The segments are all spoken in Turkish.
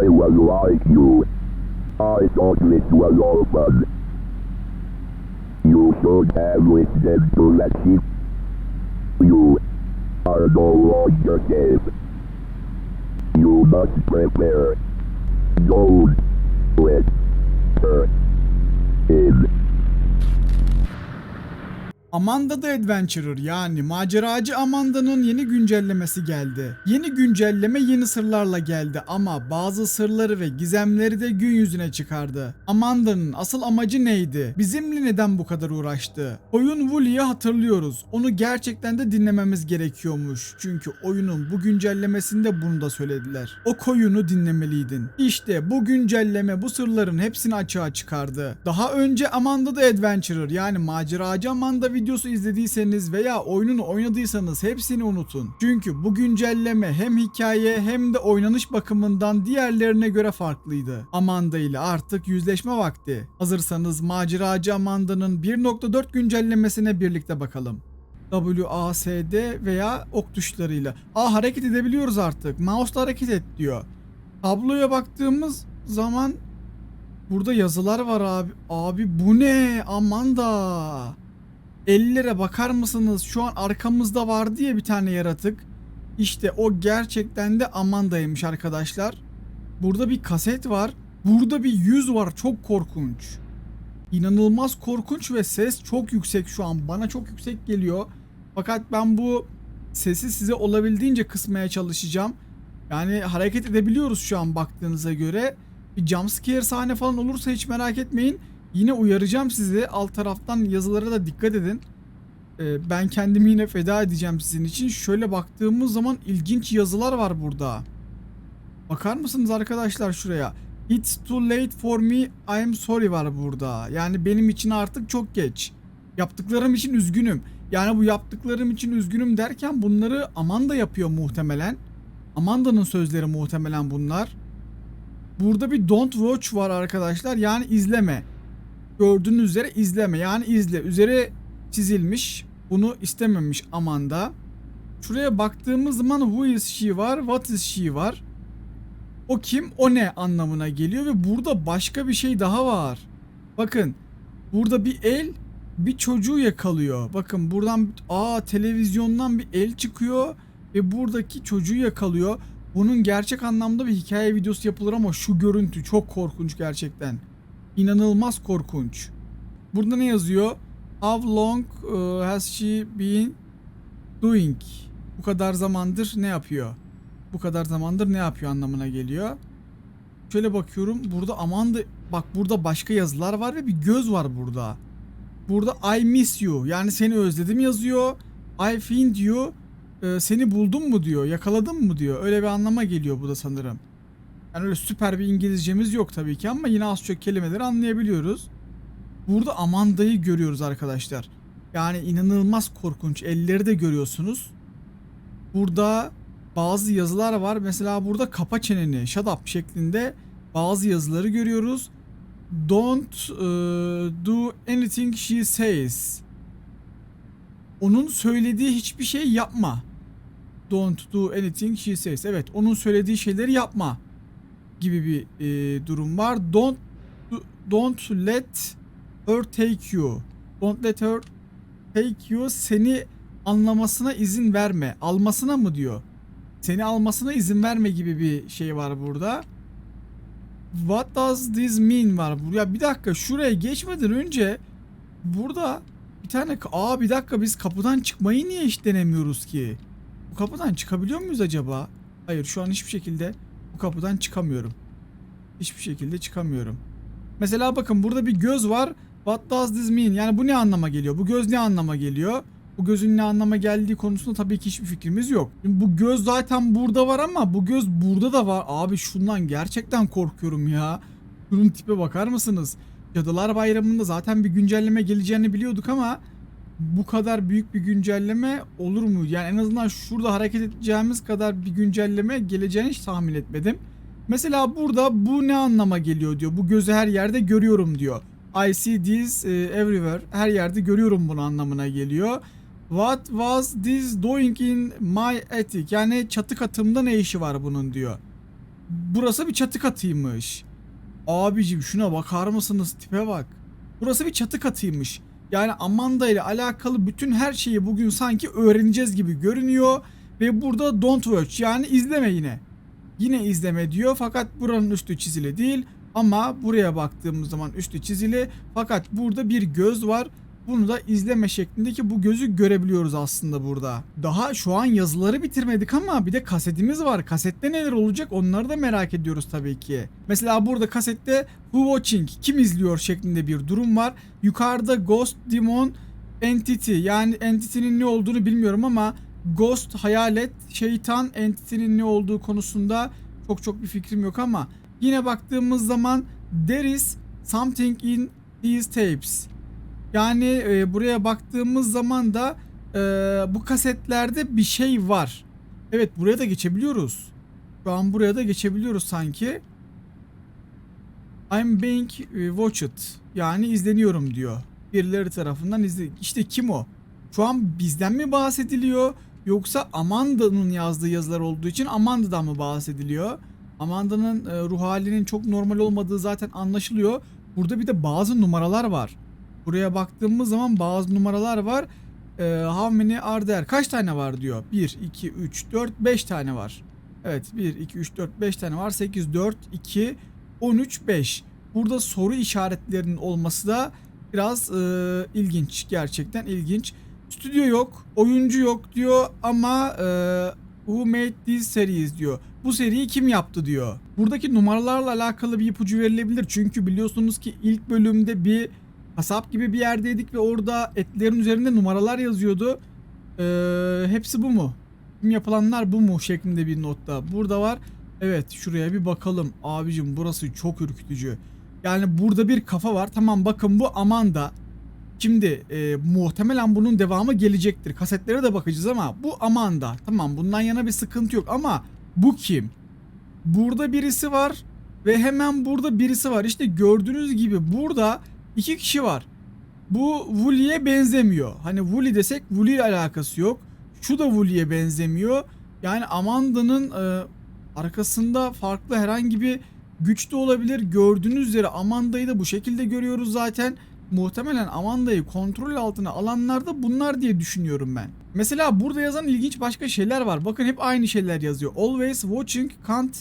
I was like you. I thought this was all fun. You should have listened to Lexi. You are no longer safe. You must prepare. Don't let her in. Amanda the Adventurer yani maceracı Amanda'nın yeni güncellemesi geldi. Yeni güncelleme yeni sırlarla geldi ama bazı sırları ve gizemleri de gün yüzüne çıkardı. Amanda'nın asıl amacı neydi? Bizimle neden bu kadar uğraştı? Oyun Wooly'yi hatırlıyoruz. Onu gerçekten de dinlememiz gerekiyormuş. Çünkü oyunun bu güncellemesinde bunu da söylediler. O koyunu dinlemeliydin. İşte bu güncelleme bu sırların hepsini açığa çıkardı. Daha önce Amanda the Adventurer yani maceracı Amanda videosu izlediyseniz veya oyununu oynadıysanız hepsini unutun. Çünkü bu güncelleme hem hikaye hem de oynanış bakımından diğerlerine göre farklıydı. Amanda ile artık yüzleşme vakti. Hazırsanız maceracı Amanda'nın 1.4 güncellemesine birlikte bakalım. WASD veya ok tuşlarıyla. Aa hareket edebiliyoruz artık. Mouse'la hareket et diyor. Tabloya baktığımız zaman burada yazılar var abi. Abi bu ne? Amanda. 50 lira bakar mısınız? Şu an arkamızda var diye bir tane yaratık. İşte o gerçekten de Amanda'ymış arkadaşlar. Burada bir kaset var. Burada bir yüz var. Çok korkunç. İnanılmaz korkunç ve ses çok yüksek şu an. Bana çok yüksek geliyor. Fakat ben bu sesi size olabildiğince kısmaya çalışacağım. Yani hareket edebiliyoruz şu an baktığınıza göre. Bir jumpscare sahne falan olursa hiç merak etmeyin. Yine uyaracağım sizi. Alt taraftan yazılara da dikkat edin. Ee, ben kendimi yine feda edeceğim sizin için. Şöyle baktığımız zaman ilginç yazılar var burada. Bakar mısınız arkadaşlar şuraya? It's too late for me. I am sorry var burada. Yani benim için artık çok geç. Yaptıklarım için üzgünüm. Yani bu yaptıklarım için üzgünüm derken bunları Amanda yapıyor muhtemelen. Amanda'nın sözleri muhtemelen bunlar. Burada bir don't watch var arkadaşlar. Yani izleme. Gördüğünüz üzere izleme. Yani izle. Üzeri çizilmiş. Bunu istememiş Amanda. Şuraya baktığımız zaman who is she var, what is she var. O kim, o ne anlamına geliyor ve burada başka bir şey daha var. Bakın burada bir el bir çocuğu yakalıyor. Bakın buradan aa televizyondan bir el çıkıyor ve buradaki çocuğu yakalıyor. Bunun gerçek anlamda bir hikaye videosu yapılır ama şu görüntü çok korkunç gerçekten. İnanılmaz korkunç. Burada ne yazıyor? How long uh, has she been doing? Bu kadar zamandır ne yapıyor? Bu kadar zamandır ne yapıyor anlamına geliyor. Şöyle bakıyorum. Burada Amanda bak burada başka yazılar var ve bir göz var burada. Burada I miss you yani seni özledim yazıyor. I find you e, seni buldum mu diyor. Yakaladım mı diyor. Öyle bir anlama geliyor bu da sanırım. Yani öyle süper bir İngilizcemiz yok tabii ki ama yine az çok kelimeleri anlayabiliyoruz. Burada Amanda'yı görüyoruz arkadaşlar. Yani inanılmaz korkunç. Elleri de görüyorsunuz. Burada bazı yazılar var. Mesela burada kapa çeneni, shut up şeklinde bazı yazıları görüyoruz. Don't uh, do anything she says. Onun söylediği hiçbir şey yapma. Don't do anything she says. Evet, onun söylediği şeyleri yapma gibi bir e, durum var. Don't don't let her take you. Don't let her take you. Seni anlamasına izin verme. Almasına mı diyor? Seni almasına izin verme gibi bir şey var burada. What does this mean var. Ya bir dakika şuraya geçmeden önce burada bir tane aa bir dakika biz kapıdan çıkmayı niye hiç denemiyoruz ki? Bu kapıdan çıkabiliyor muyuz acaba? Hayır şu an hiçbir şekilde kapıdan çıkamıyorum. Hiçbir şekilde çıkamıyorum. Mesela bakın burada bir göz var. What does this mean? Yani bu ne anlama geliyor? Bu göz ne anlama geliyor? Bu gözün ne anlama geldiği konusunda tabii ki hiçbir fikrimiz yok. Şimdi bu göz zaten burada var ama bu göz burada da var. Abi şundan gerçekten korkuyorum ya. Şunun tipe bakar mısınız? Cadılar Bayramı'nda zaten bir güncelleme geleceğini biliyorduk ama bu kadar büyük bir güncelleme olur mu? Yani en azından şurada hareket edeceğimiz kadar bir güncelleme geleceğini hiç tahmin etmedim. Mesela burada bu ne anlama geliyor diyor. Bu gözü her yerde görüyorum diyor. I see this eh, everywhere. Her yerde görüyorum bunu anlamına geliyor. What was this doing in my attic? Yani çatı katımda ne işi var bunun diyor. Burası bir çatı katıymış. Abicim şuna bakar mısınız? Tipe bak. Burası bir çatı katıymış. Yani Amanda ile alakalı bütün her şeyi bugün sanki öğreneceğiz gibi görünüyor. Ve burada don't watch yani izleme yine. Yine izleme diyor fakat buranın üstü çizili değil. Ama buraya baktığımız zaman üstü çizili. Fakat burada bir göz var. Bunu da izleme şeklindeki bu gözü görebiliyoruz aslında burada. Daha şu an yazıları bitirmedik ama bir de kasetimiz var. Kasette neler olacak onları da merak ediyoruz tabii ki. Mesela burada kasette Who Watching kim izliyor şeklinde bir durum var. Yukarıda Ghost Demon Entity yani Entity'nin ne olduğunu bilmiyorum ama Ghost, hayalet, şeytan, Entity'nin ne olduğu konusunda çok çok bir fikrim yok ama yine baktığımız zaman there is something in these tapes. Yani e, buraya baktığımız zaman da e, bu kasetlerde bir şey var. Evet buraya da geçebiliyoruz. Şu an buraya da geçebiliyoruz sanki. I'm being e, watched. Yani izleniyorum diyor. Birileri tarafından izle. İşte kim o? Şu an bizden mi bahsediliyor? Yoksa Amanda'nın yazdığı yazılar olduğu için Amanda'dan mı bahsediliyor? Amanda'nın e, ruh halinin çok normal olmadığı zaten anlaşılıyor. Burada bir de bazı numaralar var. Buraya baktığımız zaman bazı numaralar var. Ee, how many are there? Kaç tane var diyor. 1, 2, 3, 4, 5 tane var. Evet 1, 2, 3, 4, 5 tane var. 8, 4, 2, 13, 5. Burada soru işaretlerinin olması da biraz e, ilginç. Gerçekten ilginç. Stüdyo yok, oyuncu yok diyor ama e, who made this series diyor. Bu seriyi kim yaptı diyor. Buradaki numaralarla alakalı bir ipucu verilebilir. Çünkü biliyorsunuz ki ilk bölümde bir kasap gibi bir yerdeydik ve orada etlerin üzerinde numaralar yazıyordu. Ee, hepsi bu mu? Tüm yapılanlar bu mu şeklinde bir notta. Burada var. Evet şuraya bir bakalım. Abicim burası çok ürkütücü. Yani burada bir kafa var. Tamam bakın bu Amanda. Şimdi e, muhtemelen bunun devamı gelecektir. Kasetlere de bakacağız ama bu Amanda. Tamam bundan yana bir sıkıntı yok ama bu kim? Burada birisi var ve hemen burada birisi var. İşte gördüğünüz gibi burada iki kişi var. Bu Wooly'e benzemiyor. Hani Wooly desek Wooly ile alakası yok. Şu da Wooly'e benzemiyor. Yani Amanda'nın e, arkasında farklı herhangi bir güç de olabilir. Gördüğünüz üzere Amanda'yı da bu şekilde görüyoruz zaten. Muhtemelen Amanda'yı kontrol altına alanlar da bunlar diye düşünüyorum ben. Mesela burada yazan ilginç başka şeyler var. Bakın hep aynı şeyler yazıyor. Always watching can't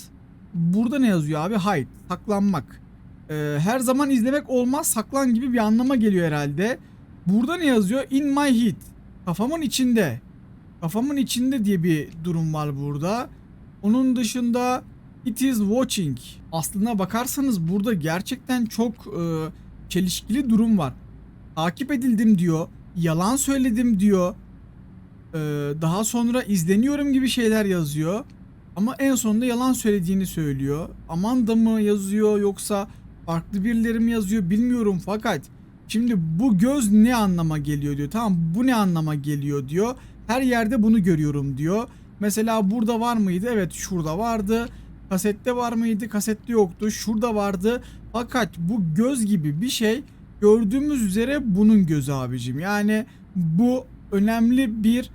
Burada ne yazıyor abi? Hide. Saklanmak. Ee, her zaman izlemek olmaz. Saklan gibi bir anlama geliyor herhalde. Burada ne yazıyor? In my head. Kafamın içinde. Kafamın içinde diye bir durum var burada. Onun dışında it is watching. Aslına bakarsanız burada gerçekten çok e, çelişkili durum var. Takip edildim diyor. Yalan söyledim diyor. Ee, daha sonra izleniyorum gibi şeyler yazıyor. Ama en sonunda yalan söylediğini söylüyor. Amanda mı yazıyor yoksa farklı birileri mi yazıyor bilmiyorum fakat şimdi bu göz ne anlama geliyor diyor. Tamam bu ne anlama geliyor diyor. Her yerde bunu görüyorum diyor. Mesela burada var mıydı? Evet şurada vardı. Kasette var mıydı? Kasette yoktu. Şurada vardı. Fakat bu göz gibi bir şey gördüğümüz üzere bunun gözü abicim. Yani bu önemli bir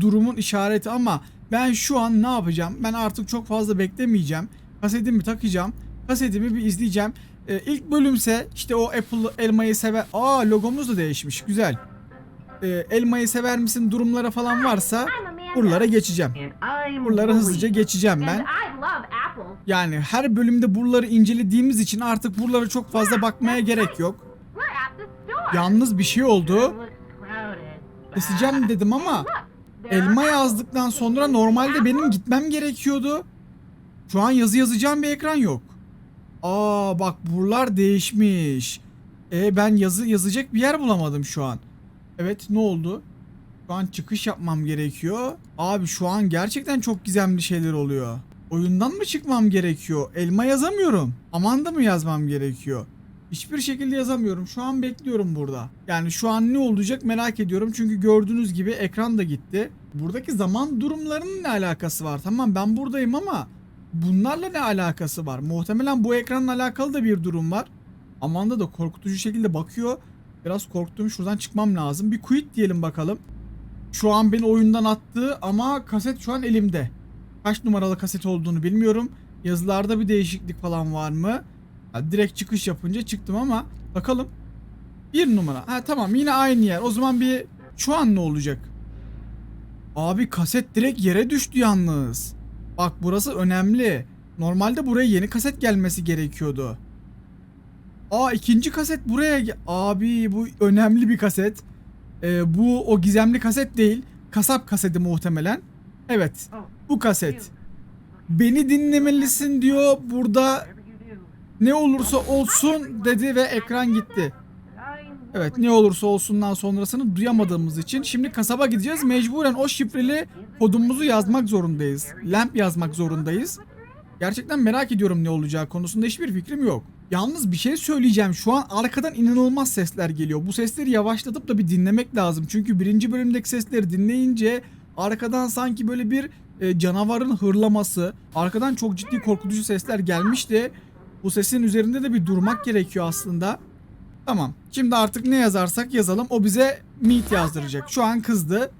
durumun işareti ama ben şu an ne yapacağım? Ben artık çok fazla beklemeyeceğim. Kasetimi takacağım. Kasetimi bir izleyeceğim. Ee, ilk bölümse işte o Apple elmayı sever. Aa logomuz da değişmiş. Güzel. Ee, elmayı sever misin durumlara falan varsa buralara geçeceğim. Buraları hızlıca geçeceğim ben. Yani her bölümde buraları incelediğimiz için artık buralara çok fazla bakmaya gerek yok. Yalnız bir şey oldu. Keseceğim dedim ama elma yazdıktan sonra normalde benim gitmem gerekiyordu. Şu an yazı yazacağım bir ekran yok. Aa bak buralar değişmiş. E ben yazı yazacak bir yer bulamadım şu an. Evet ne oldu? Şu an çıkış yapmam gerekiyor. Abi şu an gerçekten çok gizemli şeyler oluyor. Oyundan mı çıkmam gerekiyor? Elma yazamıyorum. Amanda mı yazmam gerekiyor? Hiçbir şekilde yazamıyorum. Şu an bekliyorum burada. Yani şu an ne olacak merak ediyorum. Çünkü gördüğünüz gibi ekran da gitti. Buradaki zaman durumlarının ne alakası var? Tamam ben buradayım ama bunlarla ne alakası var? Muhtemelen bu ekranla alakalı da bir durum var. Amanda da korkutucu şekilde bakıyor. Biraz korktum. Şuradan çıkmam lazım. Bir quit diyelim bakalım. Şu an beni oyundan attı ama kaset şu an elimde. Kaç numaralı kaset olduğunu bilmiyorum. Yazılarda bir değişiklik falan var mı? Ha, direkt çıkış yapınca çıktım ama bakalım. Bir numara. Ha tamam yine aynı yer. O zaman bir şu an ne olacak? Abi kaset direkt yere düştü yalnız. Bak burası önemli. Normalde buraya yeni kaset gelmesi gerekiyordu. Aa ikinci kaset buraya Abi bu önemli bir kaset. Ee, bu o gizemli kaset değil. Kasap kaseti muhtemelen. Evet. Bu kaset. Beni dinlemelisin diyor. Burada ne olursa olsun dedi ve ekran gitti. Evet ne olursa olsundan sonrasını duyamadığımız için şimdi kasaba gideceğiz. Mecburen o şifreli kodumuzu yazmak zorundayız. Lamp yazmak zorundayız. Gerçekten merak ediyorum ne olacağı konusunda hiçbir fikrim yok. Yalnız bir şey söyleyeceğim. Şu an arkadan inanılmaz sesler geliyor. Bu sesleri yavaşlatıp da bir dinlemek lazım. Çünkü birinci bölümdeki sesleri dinleyince arkadan sanki böyle bir e, canavarın hırlaması, arkadan çok ciddi korkutucu sesler gelmişti. Bu sesin üzerinde de bir durmak gerekiyor aslında. Tamam. Şimdi artık ne yazarsak yazalım o bize meet yazdıracak. Şu an kızdı.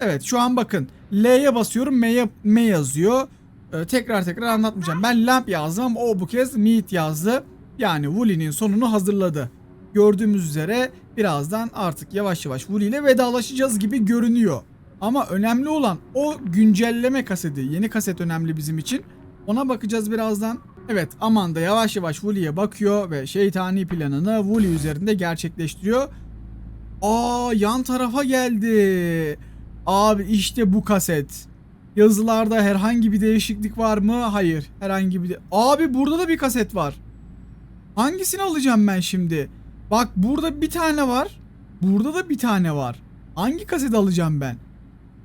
Evet şu an bakın. L'ye basıyorum M'ye M yazıyor. Ee, tekrar tekrar anlatmayacağım. Ben lamp yazdım ama o bu kez meet yazdı. Yani Wooly'nin sonunu hazırladı. Gördüğümüz üzere birazdan artık yavaş yavaş Wooly ile vedalaşacağız gibi görünüyor. Ama önemli olan o güncelleme kaseti. Yeni kaset önemli bizim için. Ona bakacağız birazdan. Evet Amanda yavaş yavaş Wooly'e bakıyor ve şeytani planını Wooly üzerinde gerçekleştiriyor. Aa yan tarafa geldi. Abi işte bu kaset. Yazılarda herhangi bir değişiklik var mı? Hayır. Herhangi bir de... Abi burada da bir kaset var. Hangisini alacağım ben şimdi? Bak burada bir tane var. Burada da bir tane var. Hangi kaseti alacağım ben?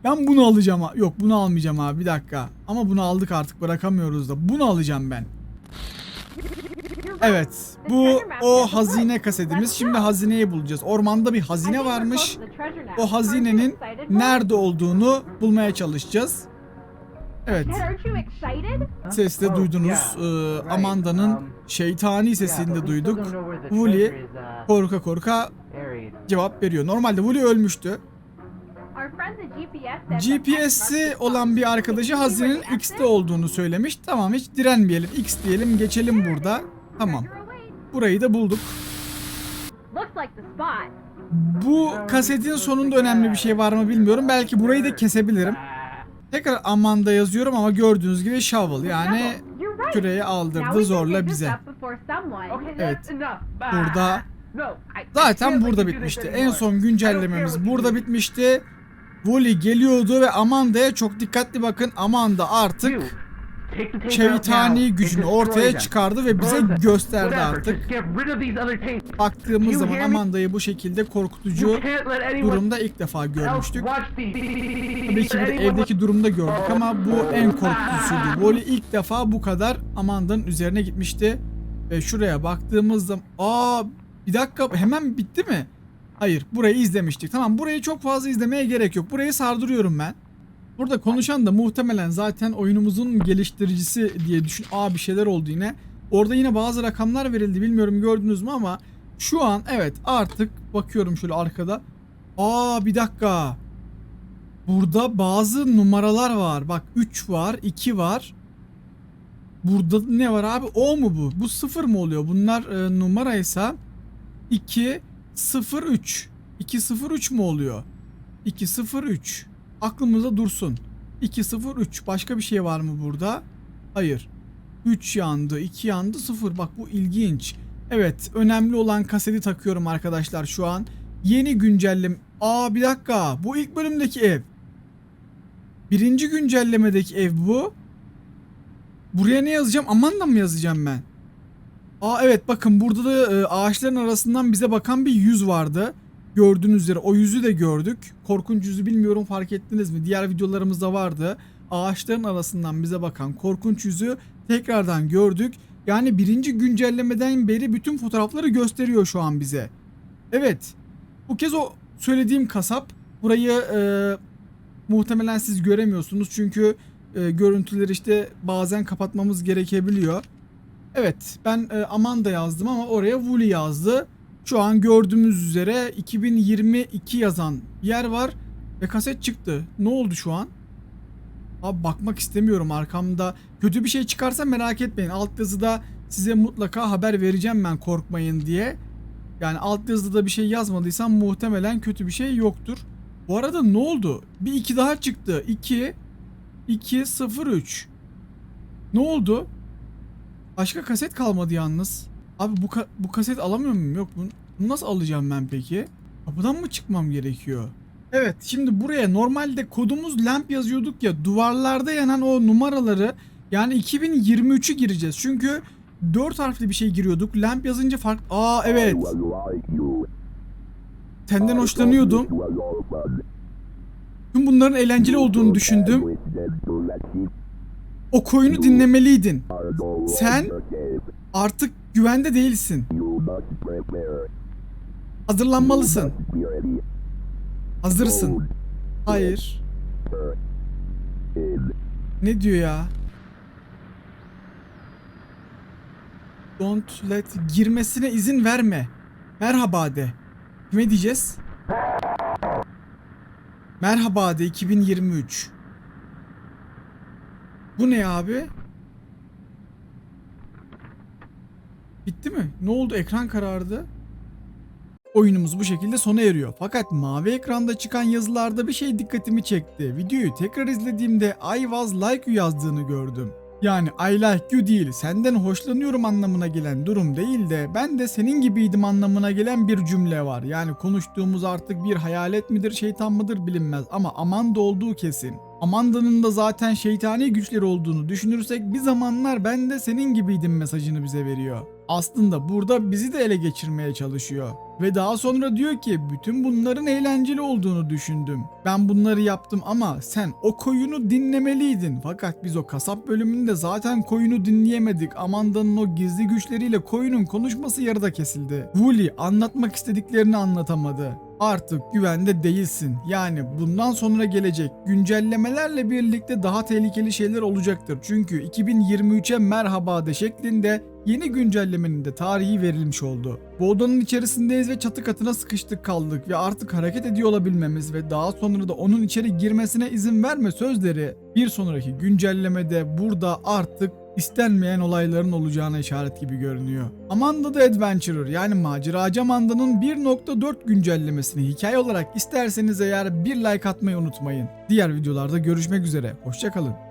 Ben bunu alacağım. Yok bunu almayacağım abi bir dakika. Ama bunu aldık artık bırakamıyoruz da. Bunu alacağım ben. Evet. Bu o hazine kasetimiz. Şimdi hazineyi bulacağız. Ormanda bir hazine varmış. O hazinenin nerede olduğunu bulmaya çalışacağız. Evet. Ses de duydunuz. Ee, Amanda'nın şeytani sesini de duyduk. Wooly korka korka cevap veriyor. Normalde Wooly ölmüştü. GPS'i olan bir arkadaşı hazinenin X'te olduğunu söylemiş. Tamam hiç direnmeyelim. X diyelim geçelim burada. Tamam. Burayı da bulduk. Bu kasetin sonunda önemli bir şey var mı bilmiyorum. Belki burayı da kesebilirim. Tekrar Amanda yazıyorum ama gördüğünüz gibi shovel yani küreyi aldırdı zorla bize. Evet. Burada zaten burada bitmişti. En son güncellememiz burada bitmişti. Wooly geliyordu ve Amanda'ya çok dikkatli bakın. Amanda artık şeytani gücünü ortaya çıkardı ve bize gösterdi artık. Baktığımız zaman Amanda'yı bu şekilde korkutucu durumda ilk defa görmüştük. Tabii ki bir de evdeki durumda gördük ama bu en korkutucusuydu. Wally ilk defa bu kadar Amanda'nın üzerine gitmişti. Ve şuraya baktığımız zaman... Aa bir dakika hemen bitti mi? Hayır burayı izlemiştik. Tamam burayı çok fazla izlemeye gerek yok. Burayı sardırıyorum ben. Burada konuşan da muhtemelen zaten oyunumuzun geliştiricisi diye düşün. Aa bir şeyler oldu yine. Orada yine bazı rakamlar verildi. Bilmiyorum gördünüz mü ama şu an evet artık bakıyorum şöyle arkada. Aa bir dakika. Burada bazı numaralar var. Bak 3 var, 2 var. Burada ne var abi? O mu bu? Bu 0 mı oluyor? Bunlar e, numaraysa 2 0 3. 2 0 3 mü oluyor? 2 0 3. Aklımızda dursun. 2 0 3. Başka bir şey var mı burada? Hayır. 3 yandı, 2 yandı, 0. Bak bu ilginç. Evet, önemli olan kaseti takıyorum arkadaşlar şu an. Yeni güncellem. Aa bir dakika. Bu ilk bölümdeki ev. Birinci güncellemedeki ev bu. Buraya ne yazacağım? Amanda mı yazacağım ben? Aa evet bakın burada da e, ağaçların arasından bize bakan bir yüz vardı. Gördüğünüz üzere o yüzü de gördük. Korkunç yüzü bilmiyorum fark ettiniz mi? Diğer videolarımızda vardı. Ağaçların arasından bize bakan korkunç yüzü tekrardan gördük. Yani birinci güncellemeden beri bütün fotoğrafları gösteriyor şu an bize. Evet. Bu kez o söylediğim kasap. Burayı e, muhtemelen siz göremiyorsunuz. Çünkü e, görüntüleri işte bazen kapatmamız gerekebiliyor. Evet ben e, Amanda yazdım ama oraya Wooly yazdı. Şu an gördüğümüz üzere 2022 yazan yer var ve kaset çıktı. Ne oldu şu an? Abi bakmak istemiyorum arkamda. Kötü bir şey çıkarsa merak etmeyin. Alt yazıda size mutlaka haber vereceğim ben korkmayın diye. Yani alt yazıda bir şey yazmadıysam muhtemelen kötü bir şey yoktur. Bu arada ne oldu? Bir iki daha çıktı. 2 2 0 3. Ne oldu? Başka kaset kalmadı yalnız. Abi bu ka- bu kaset alamıyor muyum? Yok bunu, bunu nasıl alacağım ben peki? Kapıdan mı çıkmam gerekiyor? Evet şimdi buraya normalde kodumuz lamp yazıyorduk ya duvarlarda yanan o numaraları yani 2023'ü gireceğiz. Çünkü 4 harfli bir şey giriyorduk. Lamp yazınca fark... Aa evet. Senden hoşlanıyordum. Tüm bunların eğlenceli olduğunu düşündüm. O koyunu dinlemeliydin. Sen-. Artık güvende değilsin. Hazırlanmalısın. Hazırsın. Hayır. Ne diyor ya? Don't let girmesine izin verme. Merhaba de. Kime diyeceğiz? Merhaba de 2023. Bu ne abi? Bitti mi? Ne oldu? Ekran karardı. Oyunumuz bu şekilde sona eriyor. Fakat mavi ekranda çıkan yazılarda bir şey dikkatimi çekti. Videoyu tekrar izlediğimde I was like you yazdığını gördüm. Yani I like you değil, senden hoşlanıyorum anlamına gelen durum değil de ben de senin gibiydim anlamına gelen bir cümle var. Yani konuştuğumuz artık bir hayalet midir, şeytan mıdır bilinmez ama Amanda olduğu kesin. Amanda'nın da zaten şeytani güçleri olduğunu düşünürsek bir zamanlar ben de senin gibiydim mesajını bize veriyor. Aslında burada bizi de ele geçirmeye çalışıyor. Ve daha sonra diyor ki bütün bunların eğlenceli olduğunu düşündüm. Ben bunları yaptım ama sen o koyunu dinlemeliydin. Fakat biz o kasap bölümünde zaten koyunu dinleyemedik. Amanda'nın o gizli güçleriyle koyunun konuşması yarıda kesildi. Wooly anlatmak istediklerini anlatamadı. Artık güvende değilsin. Yani bundan sonra gelecek güncellemelerle birlikte daha tehlikeli şeyler olacaktır. Çünkü 2023'e merhaba de şeklinde yeni güncellemenin de tarihi verilmiş oldu. Bu odanın içerisindeyiz ve çatı katına sıkıştık kaldık ve artık hareket ediyor olabilmemiz ve daha sonra da onun içeri girmesine izin verme sözleri bir sonraki güncellemede burada artık istenmeyen olayların olacağına işaret gibi görünüyor. Amanda the Adventurer yani maceracı Amanda'nın 1.4 güncellemesini hikaye olarak isterseniz eğer bir like atmayı unutmayın. Diğer videolarda görüşmek üzere. Hoşçakalın.